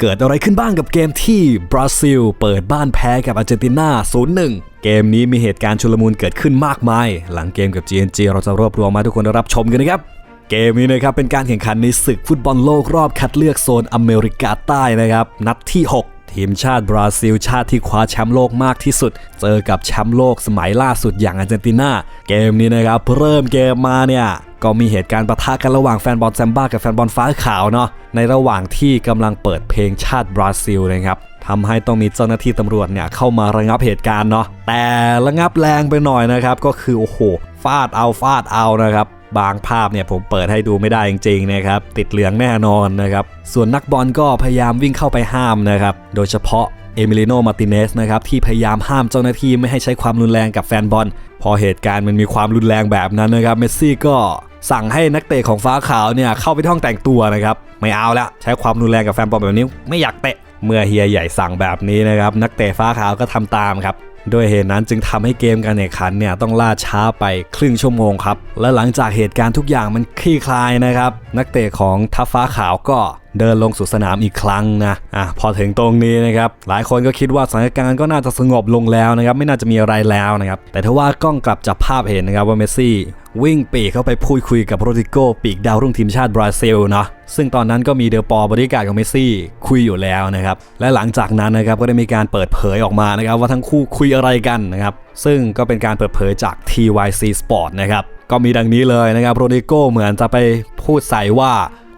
เกิดอะไรขึ้นบ้างกับเกมที่บราซิล เปิดบ้านแพ้กับอาร์เจนตินา0-1 เกมนี้มีเหตุการณ์ชุลมุนเกิดขึ้นมากมาย หลังเกมกับ GNG เราจะรวบรวมมาทุกคนรับชมกันนะครับเกมนี้นะครับเป็นการแข่งขันในศึกฟุตบอลโลกรอบคัดเลือกโซนอเมริกาใต้นะครับนัดที่ 6 ทีมชาติบราซิลชาติที่คว้าแชมป์โลกมากที่สุด เจอกับแชมป์โลกสมัยล่าสุดอย่างอาร์เจนตินา เกมนี้นะครับเริ่มเกมมาเนี่ยก็มีเหตุการณ์ปะทะกันระหว่างแฟนบอลแซมบ้ากับแฟนบอลฟ้าขาวเนาะในระหว่างที่กำลังเปิดเพลงชาติบราซิลนะครับทำให้ต้องมีเจ้าหน้าที่ตำรวจเนี่ยเข้ามาระงับเหตุการณ์เนาะแต่ระงับแรงไปหน่อยนะครับ ก็คือโอ้โหฟาดเอาฟาดเอานะครับ บางภาพเนี่ยผมเปิดให้ดูไม่ได้จริงๆนะครับติดเหลืองแน่นอนนะครับส่วนนักบอลก็พยายามวิ่งเข้าไปห้ามนะครับโดยเฉพาะเอมิลิโน มาติเนสนะครับที่พยายามห้ามเจ้าหน้าที่ไม่ให้ใช้ความรุนแรงกับแฟนบอล พอเหตุการณ์มันมีความรุนแรงแบบนั้นนะครับเมสซี่ก็สั่งให้นักเตะของฟ้าขาวเนี่ยเข้าไปที่ห้องแต่งตัวนะครับไม่เอาละใช้ความรุนแรงกับแฟนบอลแบบนี้ไม่อยากเตะเมื่อเฮียใหญ่สั่งแบบนี้นะครับนักเตะฟ้าขาวก็ทำตามครับ ด้วยเหตุนั้นจึงทำให้เกมการแข่งขันเนี่ยต้องล่าช้าไปครึ่งชั่วโมงครับ และหลังจากเหตุการณ์ทุกอย่างมันคลี่คลายนะครับ นักเตะของทัพฟ้าขาวก็ เดินลงสู่สนามอีกครั้งนะอะพอถึงตรงนี้นะครับหลายคนก็คิดว่าสถานการณ์ก็น่าจะสงบลงแล้วนะครับไม่น่าจะมีอะไรแล้วนะครับแต่ถ้าว่ากล้องกลับจับภาพเห็นนะครับว่าเมสซี่วิ่งปีกเข้าไปพูดคุยกับโรดิโกปีกดาวรุ่งทีมชาติบราซิลเนาะซึ่งตอนนั้นก็มีเดอปอบริการของเมสซี่คุยอยู่แล้วนะครับและหลังจากนั้นนะครับก็ได้มีการเปิดเผยออกมานะครับว่าทั้งคู่คุยอะไรกันนะครับซึ่งก็เป็นการเปิดเผยจาก TYC Sport นะครับก็มีดังนี้เลยนะครับโรดิโกเหมือนจะไปพูดใส่ว่า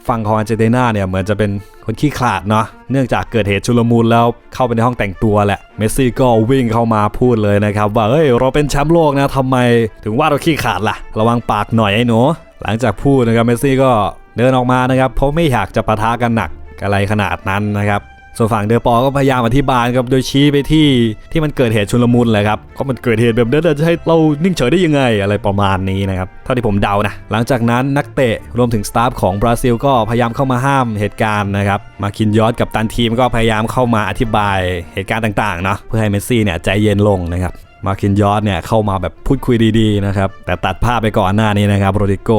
ฝั่งของอันเจนตินาเนี่ยเหมือนจะเป็นคนขี้ขลาดเนาะเนื่องจากเกิดเหตุชุลมุนแล้วเข้าไปในห้องแต่งตัวแหละเมสซี่ก็วิ่งเข้ามาพูดเลยนะครับ ว่าเฮ้ยเราเป็นแชมป์โลกนะทำไมถึงว่าเราขี้ขลาดล่ะ ระวังปากหน่อยไอ้หนูหลังจากพูดนะครับเมสซี่ก็เดินออกมานะครับเพราะไม่อยากจะปะทะกันหนักอะไรขนาดนั้นนะครับ ส่วนฝั่งเดอปอก็พยายามอธิบายครับโดยชี้ไปที่ที่มันเกิดเหตุชุลมุนแหละครับก็มันเกิดเหตุแบบนั้นจะให้เรานิ่งเฉยได้ยังไงอะไรประมาณนี้นะครับเท่าที่ผมเดานะหลังจากนั้นนักเตะรวมถึงสตาฟของบราซิลก็พยายามเข้ามาห้ามเหตุการณ์นะครับมาคินยอดกับตันทีมก็พยายามเข้ามาอธิบายเหตุการณ์ต่างๆเนาะเพื่อให้เมสซี่เนี่ยใจเย็นลงนะครับมาคินยอดเนี่ยเข้ามาแบบพูดคุยดีๆนะครับแต่ตัดภาพไปก่อนหน้านี้นะครับโรดิโก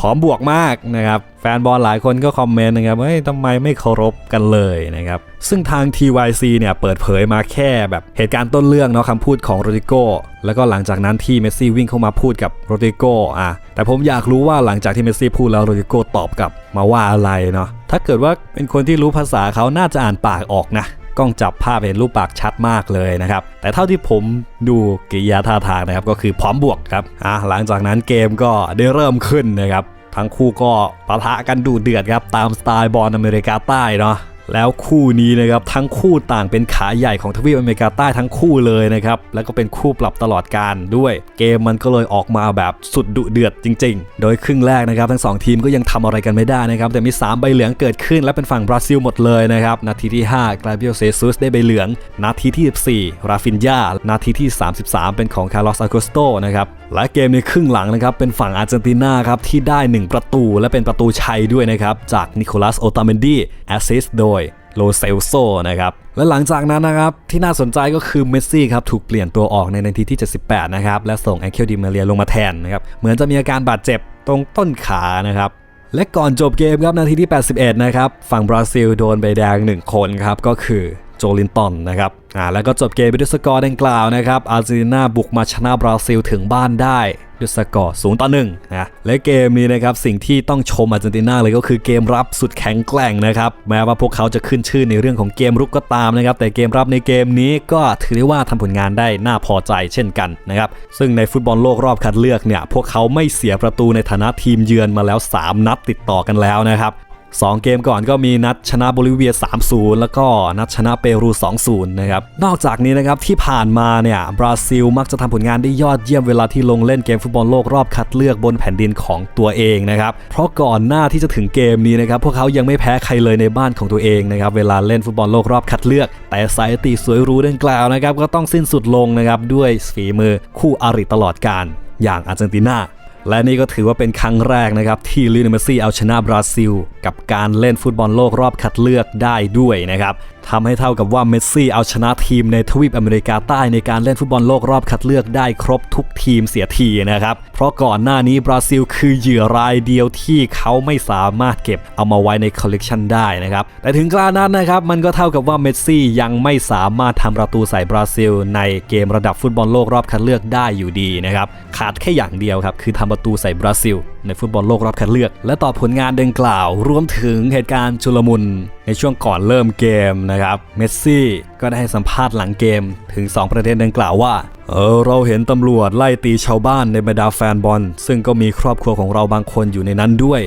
พร้อมบวกมากนะครับแฟนบอลหลายคนก็คอมเมนต์นะครับเฮ้ยทำไมไม่เคารพกันเลยนะครับซึ่งทาง TYC เนี่ยเปิดเผยมาแค่แบบเหตุการณ์ต้นเรื่องเนาะคำพูดของโรดิโก้แล้วก็หลังจากนั้นที่เมสซี่วิ่งเข้ามาพูดกับโรดิโก้อะแต่ผมอยากรู้ว่าหลังจากที่เมสซี่พูดแล้วโรดิโก้ตอบกลับมาว่าอะไรเนาะถ้าเกิดว่าเป็นคนที่รู้ภาษาเขาน่าจะอ่านปากออกนะ กล้องจับภาพเห็นรูปปากชัดมากเลยนะครับ แต่เท่าที่ผมดูกิริยาท่าทางนะครับก็คือพร้อมบวกครับอะหลังจากนั้นเกมก็ได้เริ่มขึ้นนะครับ ทั้งคู่ก็ปะทะกันดูเดือดครับตามสไตล์บอลอเมริกาใต้เนาะ แล้วคู่นี้นะครับทั้งคู่ต่างเป็นขาใหญ่ของทวีปอเมริกาใต้ทั้งคู่เลยนะครับแล้วก็เป็นคู่ปรับตลอดการด้วย เกมมันก็เลยออกมาแบบสุดดุเดือดจริง ๆ โดยครึ่งแรกนะครับทั้งสองทีมก็ยังทำอะไรกันไม่ได้นะครับแต่มี 3 ใบเหลืองเกิดขึ้น และเป็นฝั่งบราซิลหมดเลยนะครับนาทีที่ 5กลาเบียเซซุสได้ใบเหลือง นาทีที่ 14 ราฟินยานาทีที่ 33 เป็นของคาร์ลอสอาโกสโตนะครับและเกมในครึ่งหลังนะครับเป็นฝั่งอาร์เจนตินาครับที่ได้ 1 ประตู และเป็นประตูชัยด้วยนะครับจากนิโคลัสโอตาเมนดีแอสซิสโดย โลเซลโซนะครับและหลังจากนั้นนะครับที่น่าสนใจก็คือเมสซี่ครับถูกเปลี่ยนตัวออกในนาทีที่ 78 นะครับและส่งแองเคิลดิเมเรียลงมาแทนนะครับเหมือนจะมีอาการบาดเจ็บตรงต้นขานะครับและก่อนจบเกมครับนาทีที่ 81 นะครับฝั่งบราซิลโดนใบแดง 1 คนครับก็คือ โจลินตันนะครับอ่าแล้วก็จบเกมไปด้วยสกอร์ดังกล่าวนะครับอาร์เจนตินาบุกมาชนะบราซิลถึงบ้านได้ด้วยสกอร์0ต่อ1นะและเกมนี้นะครับสิ่งที่ต้องชมอาร์เจนตินาเลยก็คือเกมรับสุดแข็งแกร่งนะครับแม้ว่าพวกเขาจะขึ้นชื่อในเรื่องของเกมรุกก็ตามนะครับแต่เกมรับในเกมนี้ก็ถือได้ว่าทำผลงานได้น่าพอใจเช่นกันนะครับซึ่งในฟุตบอลโลกรอบคัดเลือกเนี่ยพวกเขาไม่เสียประตูในฐานะทีมเยือนมาแล้ว 3 นัดติดต่อกันแล้วนะครับ 2 เกมก่อนก็มีนัดชนะโบลิเวีย 3-0 แล้วก็นัดชนะเปรู2-0 นะครับ นอกจากนี้นะครับที่ผ่านมาเนี่ยบราซิลมักจะทำผลงานได้ยอดเยี่ยมเวลาที่ลงเล่นเกมฟุตบอลโลกรอบคัดเลือกบนแผ่นดินของตัวเองนะครับ เพราะก่อนหน้าที่จะถึงเกมนี้นะครับพวกเขายังไม่แพ้ใครเลยในบ้านของตัวเองนะครับเวลาเล่นฟุตบอลโลกรอบคัดเลือก แต่สายตีสวยรู้ดังกล่าวนะครับก็ต้องสิ้นสุดลงนะครับด้วยฝีมือคู่อริตลอดการอย่างอาร์เจนตินา และนี่ก็ถือว่าเป็นครั้งแรกนะครับ ที่ลิเนเมซี่เอาชนะบราซิล กับการเล่นฟุตบอลโลกรอบคัดเลือกได้ด้วยนะครับ ทำให้เท่ากับว่าเมสซี่เอาชนะทีมในทวีปอเมริกาใต้ในการเล่นฟุตบอลโลกรอบคัดเลือกได้ครบทุกทีมเสียทีนะครับ เพราะก่อนหน้านี้บราซิลคือเหยื่อรายเดียวที่เขาไม่สามารถเก็บเอามาไว้ในคอลเลกชันได้นะครับ แต่ถึงกราวนั้นนะครับ มันก็เท่ากับว่าเมสซี่ยังไม่สามารถทำประตูใส่บราซิล ในเกมระดับฟุตบอลโลกรอบคัดเลือกได้อยู่ดีนะครับ ขาดแค่อย่างเดียวครับคือทำประตูใส่บราซิล ในฟุตบอลโลกรอบคัดเลือก และต่อผลงานดังกล่าว รวมถึงเหตุการณ์ชุลมุน ในช่วงก่อนเริ่มเกมนะครับ เมสซี่ก็ได้ให้สัมภาษณ์หลังเกมถึง 2 ประเด็นดังกล่าวว่า เออเราเห็นตำรวจไล่ตีชาวบ้านในบรรดาแฟนบอล ซึ่งก็มีครอบครัวของเราบางคนอยู่ในนั้นด้วย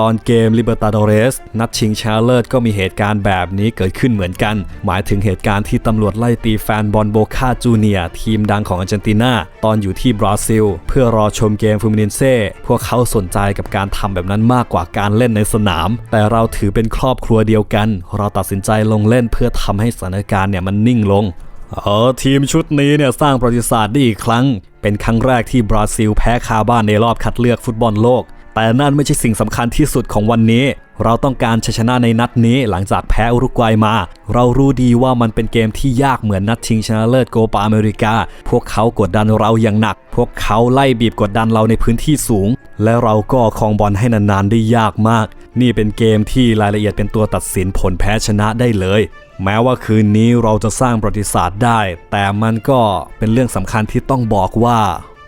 ตอนเกม Libertadores นัดชิงชนะเลิศก็มีเหตุการณ์แบบนี้เกิดขึ้นเหมือนกัน หมายถึงเหตุการณ์ที่ตำรวจไล่ตีแฟนบอลโบคาจูเนียทีมดังของอาร์เจนตินาตอนอยู่ที่บราซิล เพื่อรอชมเกมฟูมินินเซ่พวกเขาสนใจกับการทำแบบนั้นมากกว่าการเล่นในสนาม แต่เราถือเป็นครอบครัวเดียวกัน เราตัดสินใจลงเล่นเพื่อทำให้สถานการณ์เนี่ยมันนิ่งลงเออทีมชุดนี้เนี่ยสร้างประวัติศาสตร์ได้อีกครั้ง เป็นครั้งแรกที่บราซิลแพ้คาบ้านในรอบคัดเลือกฟุตบอลโลก แต่นั่นไม่ใช่สิ่งสำคัญที่สุดของวันนี้ เราต้องการชัยชนะในนัดนี้หลังจากแพ้อุรุกวัยมา เรารู้ดีว่ามันเป็นเกมที่ยากเหมือนนัดชิงชนะเลิศโกปาอเมริกา พวกเขากดดันเราอย่างหนัก พวกเขาไล่บีบกดดันเราในพื้นที่สูง และเราก็คองบอลให้นานๆได้ยากมาก นี่เป็นเกมที่รายละเอียดเป็นตัวตัดสินผลแพ้ชนะได้เลยแม้ว่าคืนนี้เราจะสร้างประวัติศาสตร์ได้ แต่มันก็เป็นเรื่องสำคัญที่ต้องบอกว่า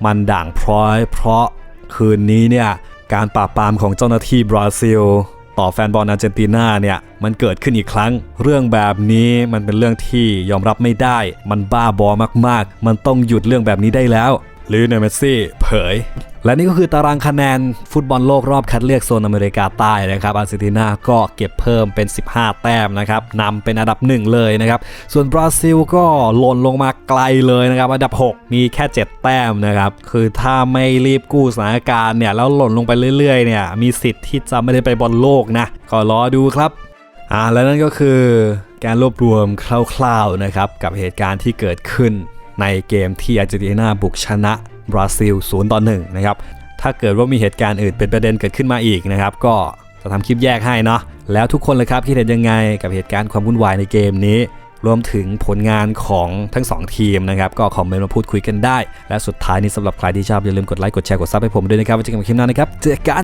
มันด่างพร้อย เพราะคืนนี้เนี่ย การปราบปรามของเจ้าหน้าที่บราซิล ต่อแฟนบอลอาร์เจนตินาเนี่ยมันเกิดขึ้นอีกครั้ง เรื่องแบบนี้มันเป็นเรื่องที่ยอมรับไม่ได้ มันบ้าบอมากๆ มันต้องหยุดเรื่องแบบนี้ได้แล้วลิโอเนลเมสซี่เผย และนี่ก็คือตารางคะแนนฟุตบอลโลกรอบคัดเลือกโซนอเมริกาใต้นะครับอาร์เจนตินาก็เก็บเพิ่มเป็น 15 แต้มนะครับนำเป็นอันดับหนึ่งเลยนะครับ ส่วนบราซิลก็หล่นลงมาไกลเลยนะครับอันดับ 6 มีแค่ 7 แต้มนะครับ คือถ้าไม่รีบกู้สถานการณ์เนี่ยแล้วหล่นลงไปเรื่อยๆเนี่ยมีสิทธิ์ที่จะไม่ได้ไปบอลโลกนะก็รอดูครับอ่าและนั่นก็คือการรวบรวมคร่าวๆนะครับกับเหตุการณ์ที่เกิดขึ้นในเกมที่อาร์เจนตินาบุกชนะ บราซิล0ต่อ1นะครับถ้าเกิดว่ามีเหตุการณ์อื่นเป็นประเด็นเกิดขึ้นมาอีกนะครับ ก็จะทำคลิปแยกให้เนาะแล้วทุกคนเลยครับคิดเห็นยังไงกับเหตุการณ์ความวุ่นวายในเกมนี้รวมถึงผลงานของทั้ง 2 ทีมนะครับ ก็คอมเมนต์มาพูดคุยกันได้ และสุดท้ายนี้สำหรับใครที่ชอบ อย่าลืมกดไลค์ กดแชร์ กดซับให้ผมด้วยนะครับไว้เจอกันใหม่คลิปหน้านะครับ เจอกัน